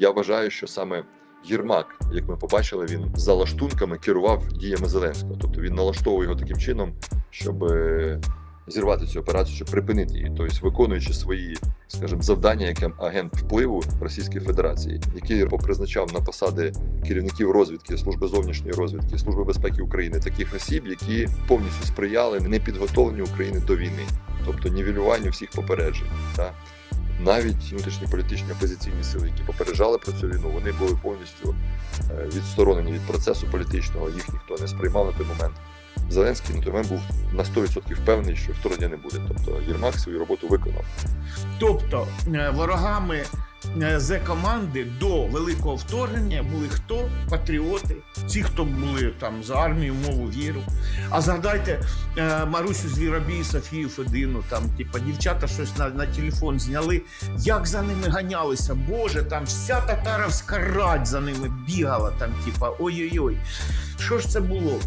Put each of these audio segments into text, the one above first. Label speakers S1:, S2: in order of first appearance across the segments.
S1: Я вважаю, що саме Єрмак, як ми побачили, він за лаштунками керував діями Зеленського. Тобто він налаштовував його таким чином, щоб е, зірвати цю операцію, щоб припинити її, тобто виконуючи свої, скажімо, завдання як агент впливу Російської Федерації, який попризначав на посади керівників розвідки, служби зовнішньої розвідки, служби безпеки України, таких осіб, які повністю сприяли непідготовленню України до війни, тобто нівелюванню всіх попереджень. Та? Навіть внутрішні політичні опозиційні сили, які попереджали про цю війну, вони були повністю е, відсторонені від процесу політичного, їх ніхто не сприймав на той момент. Зеленський на той момент був на 100% впевнений, що вторгнення не буде. Тобто Єрмак свою роботу виконав.
S2: Тобто е, ворогами з команди до великого вторгнення були хто? Патріоти, ті, хто були там за армію, мову, віру. А згадайте е, Марусю Звіробій, Софію Федину, там, типа, дівчата щось на, на телефон зняли. Як за ними ганялися? Боже, там вся татаровська рать за ними бігала, там, типа, ой-ой-ой. Що ж це було?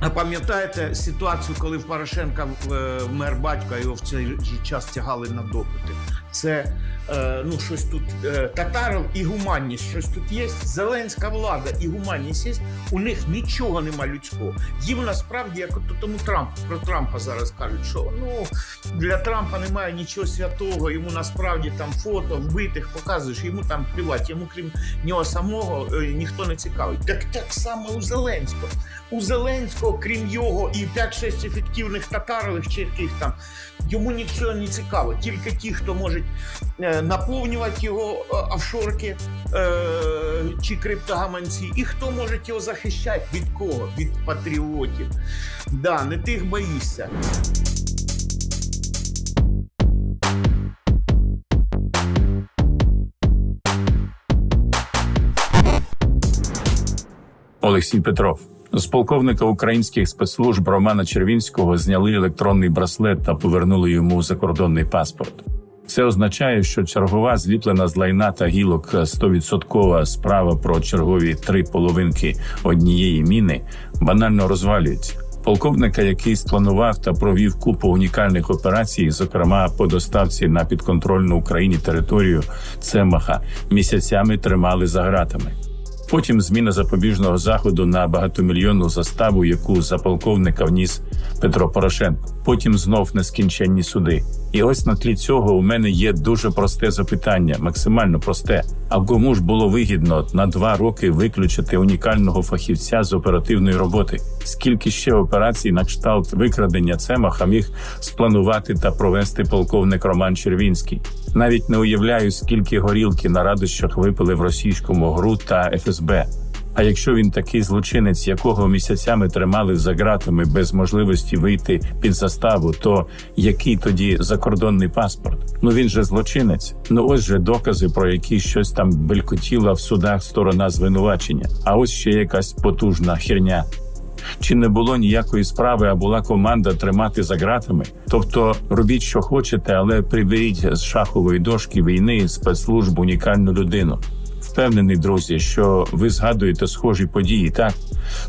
S2: А пам'ятаєте ситуацію, коли в Порошенка е, вмер батько, його в цей час тягали на допити? Це е, ну щось тут е, татаров і гуманність. Щось тут є. Зеленська влада і гуманність є. У них нічого нема людського. Їм насправді, як от тому Трампу про Трампа зараз кажуть, що ну для Трампа немає нічого святого. Йому насправді там фото вбитих показуєш, йому там плювати, йому крім нього самого е, ніхто не цікавить. Так так само у Зеленського. У Зеленського, крім його, і 5-6 ефективних татарових чи яких там йому нічого не цікаво. Тільки ті, хто можуть е, наповнювати його е, офшорки е, чи криптогаманці, і хто може його захищати від кого? Від патріотів. Да, не тих боїшся.
S3: Олексій Петров. З полковника українських спецслужб Романа Червінського зняли електронний браслет та повернули йому закордонний паспорт. Це означає, що чергова зліплена з лайна та гілок 100% справа про чергові три половинки однієї міни банально розвалюється. Полковника, який спланував та провів купу унікальних операцій, зокрема по доставці на підконтрольну Україні територію Цемаха, місяцями тримали за ґратами. Потім зміна запобіжного заходу на багатомільйонну заставу, яку за полковника вніс Петро Порошенко. Потім знов нескінченні суди. І ось на тлі цього у мене є дуже просте запитання, максимально просте. А кому ж було вигідно на два роки виключити унікального фахівця з оперативної роботи? Скільки ще операцій на кшталт викрадення Цемаха міг спланувати та провести полковник Роман Червінський? Навіть не уявляю, скільки горілки на радощах випили в російському ГРУ та ФСБ. А якщо він такий злочинець, якого місяцями тримали за ґратами без можливості вийти під заставу, то який тоді закордонний паспорт? Ну він же злочинець. Ну ось же докази, про які щось там белькотіла в судах сторона звинувачення. А ось ще якась потужна херня. Чи не було ніякої справи, а була команда тримати за ґратами? Тобто робіть, що хочете, але приберіть з шахової дошки війни спецслужб унікальну людину. Впевнений, друзі, що ви згадуєте схожі події, так?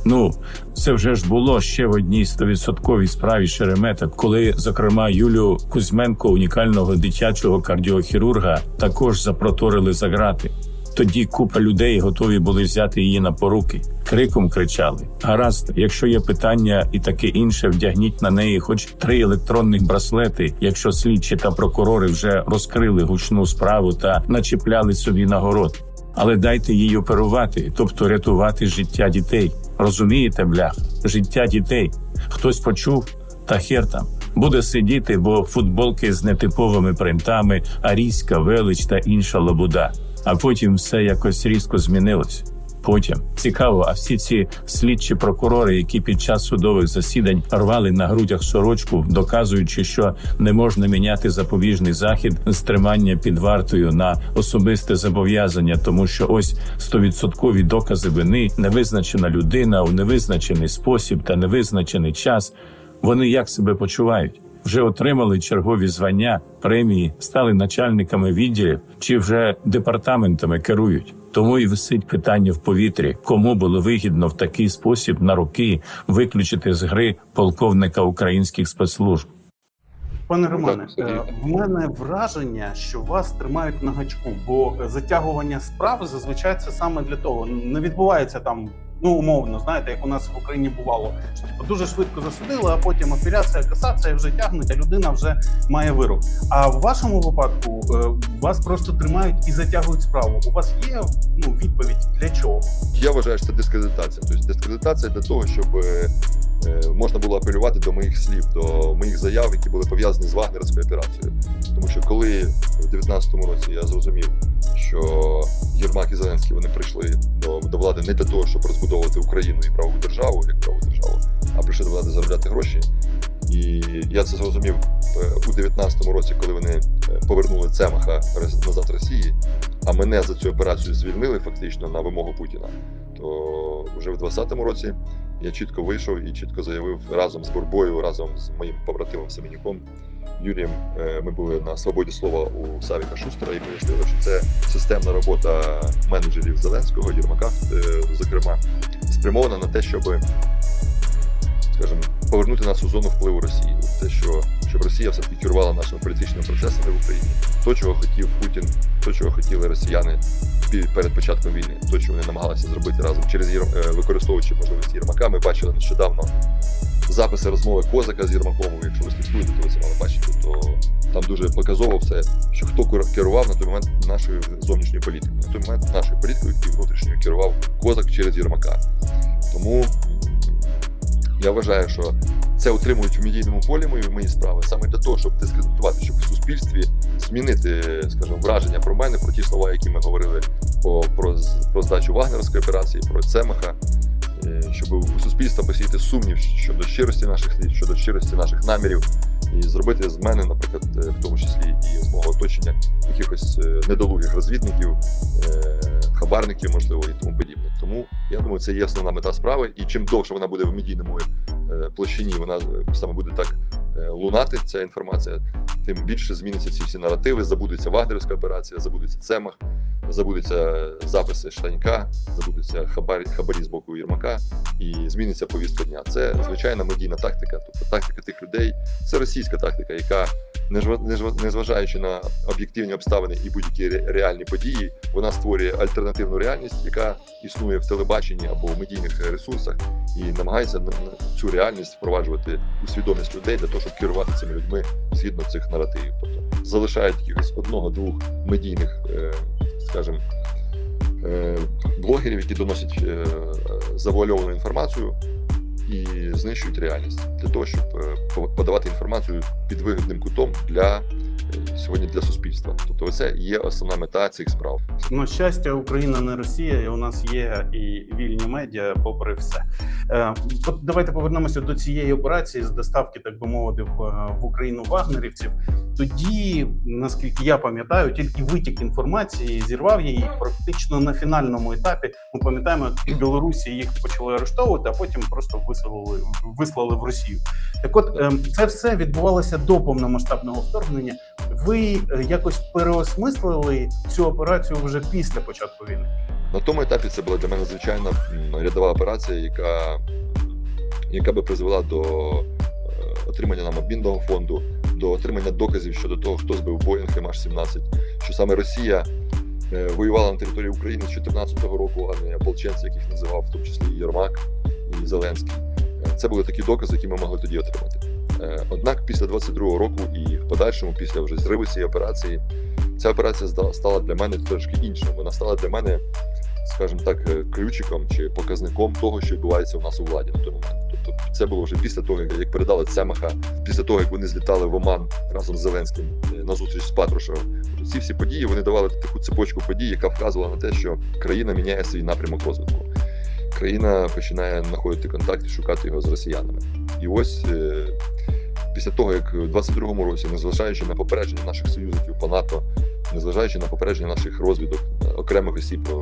S3: Ну, це вже ж було ще в одній стовідсотковій справі Шеремета, коли, зокрема, Юлю Кузьменко, унікального дитячого кардіохірурга, також запроторили за грати. Тоді купа людей готові були взяти її на поруки. Криком кричали: Гаразд, якщо є питання і таке інше, вдягніть на неї хоч три електронних браслети, якщо слідчі та прокурори вже розкрили гучну справу та начіпляли собі нагород. Але дайте їй оперувати, тобто рятувати життя дітей. Розумієте, бляха? Життя дітей. Хтось почув, та хер там. Буде сидіти, бо футболки з нетиповими принтами, арійська велич та інша лабуда. А потім все якось різко змінилось. Потім цікаво, а всі ці слідчі прокурори, які під час судових засідань рвали на грудях сорочку, доказуючи, що не можна міняти запобіжний захід з тримання під вартою на особисте зобов'язання, тому що ось стовідсоткові докази вини, невизначена людина у невизначений спосіб та невизначений час. Вони як себе почувають? Вже отримали чергові звання, премії, стали начальниками відділів чи вже департаментами керують. Тому і висить питання в повітрі, кому було вигідно в такий спосіб на роки виключити з гри полковника українських спецслужб.
S4: Пане Романе, е, в мене враження, що вас тримають на гачку, бо затягування справ зазвичай це саме для того. Не відбувається там, ну умовно, знаєте, як у нас в Україні бувало, що типу, дуже швидко засудили, а потім апеляція, касація вже тягнуть, а людина вже має вирок. А в вашому випадку е, вас просто тримають і затягують справу. У вас є ну відповідь для чого?
S1: Я вважаю, що це дискредитація. Тобто дискредитація для того, щоб е, е, можна було апелювати до моїх слів, до моїх заяв, які були пов'язані з вагнерською операцією. Тому що коли в 19-му році я зрозумів, що Єрмак і Зеленський вони прийшли до, до влади не для того, щоб розбудовувати Україну і правову державу, як правову державу, а прийшли до влади заробляти гроші. І я це зрозумів е, у 19-му році, коли вони е, повернули Цемаха назад Росії, а мене за цю операцію звільнили фактично на вимогу Путіна. То вже в 20-му році я чітко вийшов і чітко заявив разом з Бурбою, разом з моїм побратимом Семенюком Юрієм. е, Ми були на свободі слова у Савіка Шустера і пояснили, що це системна робота менеджерів Зеленського, Єрмака, е, зокрема, спрямована на те, щоб скажімо, повернути нас у зону впливу Росії. Те, що щоб Росія все таки керувала нашими політичними процесами в Україні, то, чого хотів Путін, то, чого хотіли росіяни перед початком війни, то, що вони намагалися зробити разом через Єр... е, використовуючи можливості Єрмака. Ми бачили нещодавно записи розмови Козака з Єрмаком. Якщо ви слідкуєте, то ви це мали бачити, то там дуже показово все, що хто керував на той момент нашою зовнішньою політикою. На той момент нашою політикою і внутрішньою керував Козак через Єрмака. Тому я вважаю, що це утримують в медійному полі мої, мої справи саме для того, щоб дискредитувати, щоб в суспільстві змінити, скажімо, враження про мене, про ті слова, які ми говорили по, про, про здачу Вагнерської операції, про Цемаха, е, щоб у суспільства посіяти сумнів щодо щирості наших слів, щодо щирості наших намірів, і зробити з мене, наприклад, е, в тому числі і з мого оточення якихось е, недолугих розвідників, хабарників, можливо, і тому подібне. Тому я думаю, це є основна мета справи. І чим довше вона буде в медійному е, площині, вона е, саме буде так е, лунати, ця інформація, тим більше зміняться ці всі наративи, забудеться Вагнерівська операція, забудеться Цемах, забудуться записи Штанька, забудуться хабарі, хабарі з боку Єрмака, і зміниться повістка дня. Це звичайна медійна тактика, тобто тактика тих людей, це російська тактика, яка незважаючи на об'єктивні обставини і будь-які реальні події, вона створює альтернативну реальність, яка існує в телебаченні або в медійних ресурсах, і намагається на- на цю реальність впроваджувати у свідомість людей для того, щоб керувати цими людьми згідно цих наративів. Тобто залишають якихось одного-двох медійних, е, скажімо, е, блогерів, які доносять е, завуальовану інформацію і знищують реальність для того, щоб подавати інформацію під вигідним кутом для сьогодні для суспільства. Тобто, це є основна мета цих справ.
S4: На щастя, Україна не Росія, і у нас є і вільні медіа, попри все. Е, от давайте повернемося до цієї операції з доставки, так би мовити, в, е, Україну вагнерівців. Тоді, наскільки я пам'ятаю, тільки витік інформації зірвав її практично на фінальному етапі. Ми пам'ятаємо, в Білорусі їх почали арештовувати, а потім просто вислали, вислали в Росію. Так, от е, це все відбувалося до повномасштабного вторгнення. Ви е, якось переосмислили цю операцію вже після початку війни.
S1: На тому етапі це була для мене звичайна рядова операція, яка, яка би призвела до е, отримання нам обмінного фонду, до отримання доказів щодо того, хто збив Боїнг МH17, що саме Росія е, воювала на території України з 2014 року, а не ополченці, яких називав в тому числі і Єрмак і Зеленський. Це були такі докази, які ми могли тоді отримати. Е, Однак після 22-го року і в подальшому, після вже зриву цієї операції, ця операція стала для мене трошки іншою. Вона стала для мене, скажімо так, е, ключиком чи показником того, що відбувається у нас у владі на той момент. Тобто, це було вже після того, як- передали Цемаха, після того, як вони злітали в Оман разом з Зеленським е, на зустріч з Патрушевим. Тобто, ці всі події вони давали таку цепочку подій, яка вказувала на те, що країна міняє свій напрямок розвитку. Країна починає знаходити контакт і шукати його з росіянами. І ось після того, як у 22-му році, незважаючи на попередження наших союзників по НАТО, незважаючи на попередження наших розвідок, е, окремих осіб, е,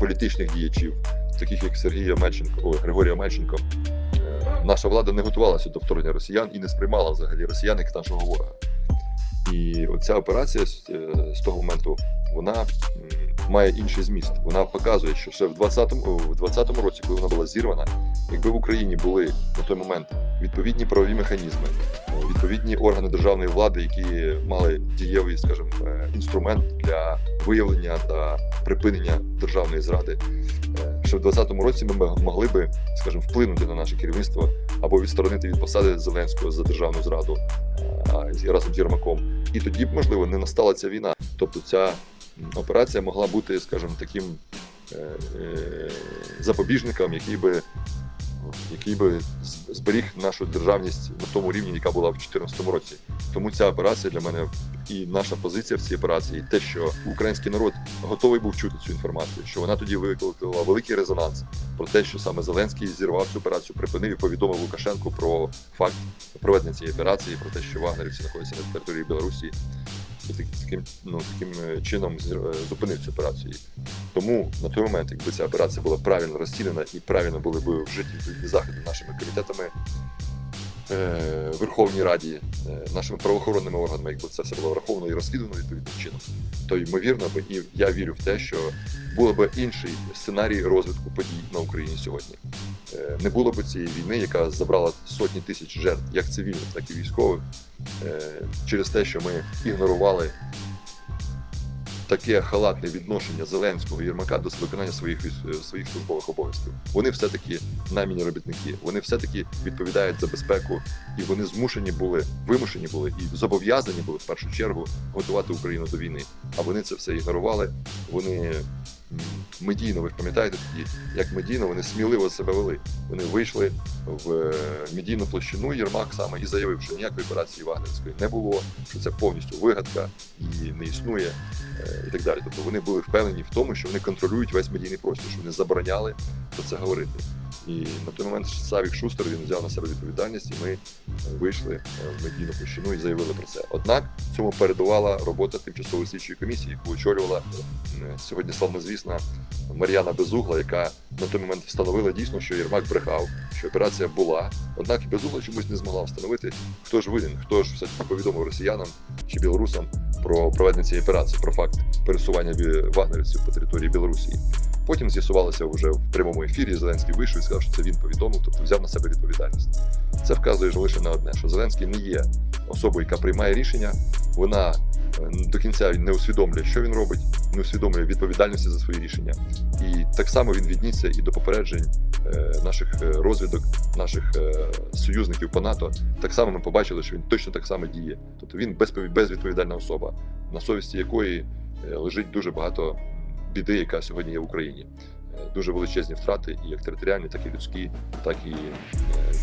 S1: політичних діячів, таких як Сергій Омельченко, ой, Григорій Омельченко, е, наша влада не готувалася до вторгнення росіян і не сприймала взагалі росіян як нашого ворога. І оця операція з, того моменту вона має інший зміст. Вона показує, що ще в 20-му, в 20-му році, коли вона була зірвана, якби в Україні були на той момент відповідні правові механізми, е, відповідні органи державної влади, які мали дієвий, скажімо, е, інструмент для виявлення та припинення державної зради. е, Ще в 20-му році ми могли би, скажімо, вплинути на наше керівництво або відсторонити від посади Зеленського за державну зраду разом з Єрмаком. І тоді б, можливо, не настала ця війна. Тобто ця операція могла бути, скажімо, таким е, е, запобіжником, який би, який би зберіг нашу державність на тому рівні, яка була в 2014 році. Тому ця операція для мене і наша позиція в цій операції, і те, що український народ готовий був чути цю інформацію, що вона тоді викликала великий резонанс про те, що саме Зеленський зірвав цю операцію, припинив і повідомив Лукашенку про факт проведення цієї операції, про те, що вагнерівці знаходяться на території Білорусі, таким, ну, таким е, чином е, зупинив цю операцію. Тому на той момент, якби ця операція була правильно розцінена і правильно були б вжиті заходи нашими комітетами. Е, Верховній Раді, е, нашими правоохоронними органами, якби це все було враховано і розслідувано відповідним чином, то ймовірно би і я вірю в те, що було би інший сценарій розвитку подій на Україні сьогодні. Е, Не було б цієї війни, яка забрала сотні тисяч жертв, як цивільних, так і військових, через те, що ми ігнорували таке халатне відношення Зеленського і Єрмака до виконання своїх е, своїх службових обов'язків. Вони все-таки наймені робітники, вони все-таки відповідають за безпеку, і вони змушені були, вимушені були і зобов'язані були в першу чергу готувати Україну до війни. А вони це все ігнорували. Вони медійно, ви ж пам'ятаєте тоді, як медійно вони сміливо себе вели. Вони вийшли в е, медійну площину Єрмак саме і заявив, що ніякої операції Вагнерської не було, що це повністю вигадка і не існує, е, і так далі. Тобто вони були впевнені в тому, що вони контролюють весь медійний простір, що вони забороняли про це говорити. І на той момент Савік Шустер він взяв на себе відповідальність, і ми е, вийшли е, в медійну площину і заявили про це. Однак цьому передувала робота тимчасової слідчої комісії, яку очолювала е, сьогодні славнозвісна Мар'яна Безугла, яка на той момент встановила дійсно, що Єрмак брехав, що операція була. Однак Безугла чомусь не змогла встановити, хто ж винен, хто ж все таки повідомив росіянам чи білорусам про проведення цієї операції, про факт пересування вагнерівців по території Білорусі. Потім з'ясувалося вже в прямому ефірі. Зеленський вийшов і сказав, що це він повідомив, тобто взяв на себе відповідальність. Це вказує лише на одне, що Зеленський не є особою, яка приймає рішення. Вона до кінця не усвідомлює, що він робить, не усвідомлює відповідальності за свої рішення. І так само він віднісся і до попереджень е, наших е, розвідок, наших е, союзників по НАТО. Так само ми побачили, що він точно так само діє. Тобто він безвідповідальна особа, на совісті якої лежить дуже багато біди, яка сьогодні є в Україні. Дуже величезні втрати, і як територіальні, так і людські, так і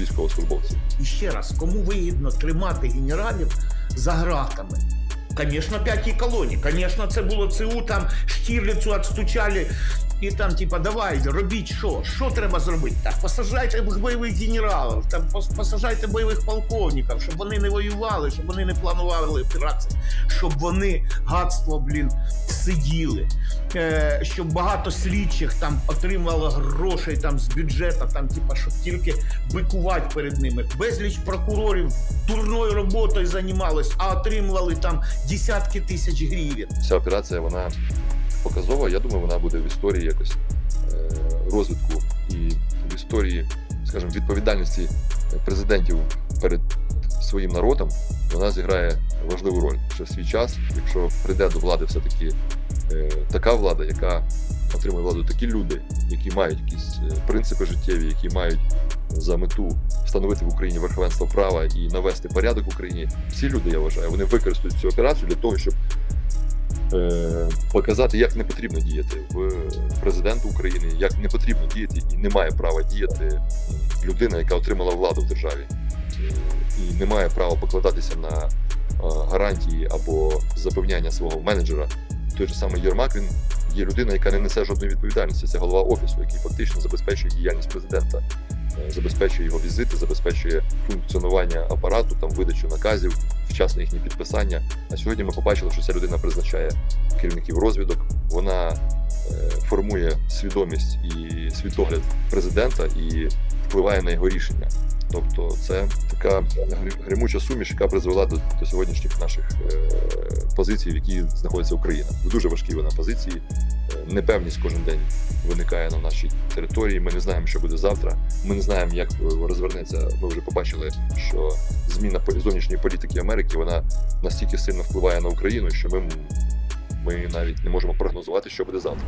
S1: військовослужбовців.
S2: І ще раз, кому вигідно тримати генералів за гратами? Звісно, п'ятій колоні. Звісно, це було ЦУ, там Штірліцу відстучали. І там, типа, давай, робіть що? Що треба зробити? Так, посажайте бойових генералів, там посажайте бойових полковників, щоб вони не воювали, щоб вони не планували операції, щоб вони гадство, блін, сиділи, е, щоб багато слідчих там отримало грошей там з бюджету, там, типа, щоб тільки бикувати перед ними. Безліч прокурорів дурною роботою займалось, а отримували там десятки тисяч гривень.
S1: Ця операція вона показова. Я думаю, вона буде в історії якось е, розвитку і в історії, скажімо, відповідальності президентів перед своїм народом. Вона зіграє важливу роль. Що в свій час, якщо прийде до влади все-таки е, така влада, яка отримує владу, такі люди, які мають якісь е, принципи життєві, які мають за мету встановити в Україні верховенство права і навести порядок в Україні. Всі люди, я вважаю, вони використають цю операцію для того, щоб показати, як не потрібно діяти в президенту України, як не потрібно діяти і не має права діяти людина, яка отримала владу в державі, Е, і не має права покладатися на е, гарантії або запевняння свого менеджера. Той же самий Єрмак він є людина, яка не несе жодної відповідальності. Це голова офісу, який фактично забезпечує діяльність президента, е, забезпечує його візити, забезпечує функціонування апарату, там видачу наказів, вчасне їхнє підписання. А сьогодні ми побачили, що ця людина призначає керівників розвідок. Вона формує свідомість і світогляд президента і впливає на його рішення. Тобто, це така гримуча суміш, яка призвела до, до сьогоднішніх наших е, позицій, в якій знаходиться Україна. Дуже важкій вона позиції. Е, Непевність кожен день виникає на нашій території. Ми не знаємо, що буде завтра. Ми не знаємо, як е, розвернеться. Ми вже побачили, що зміна зовнішньої політики Америки вона настільки сильно впливає на Україну, що ми, ми навіть не можемо прогнозувати, що буде завтра.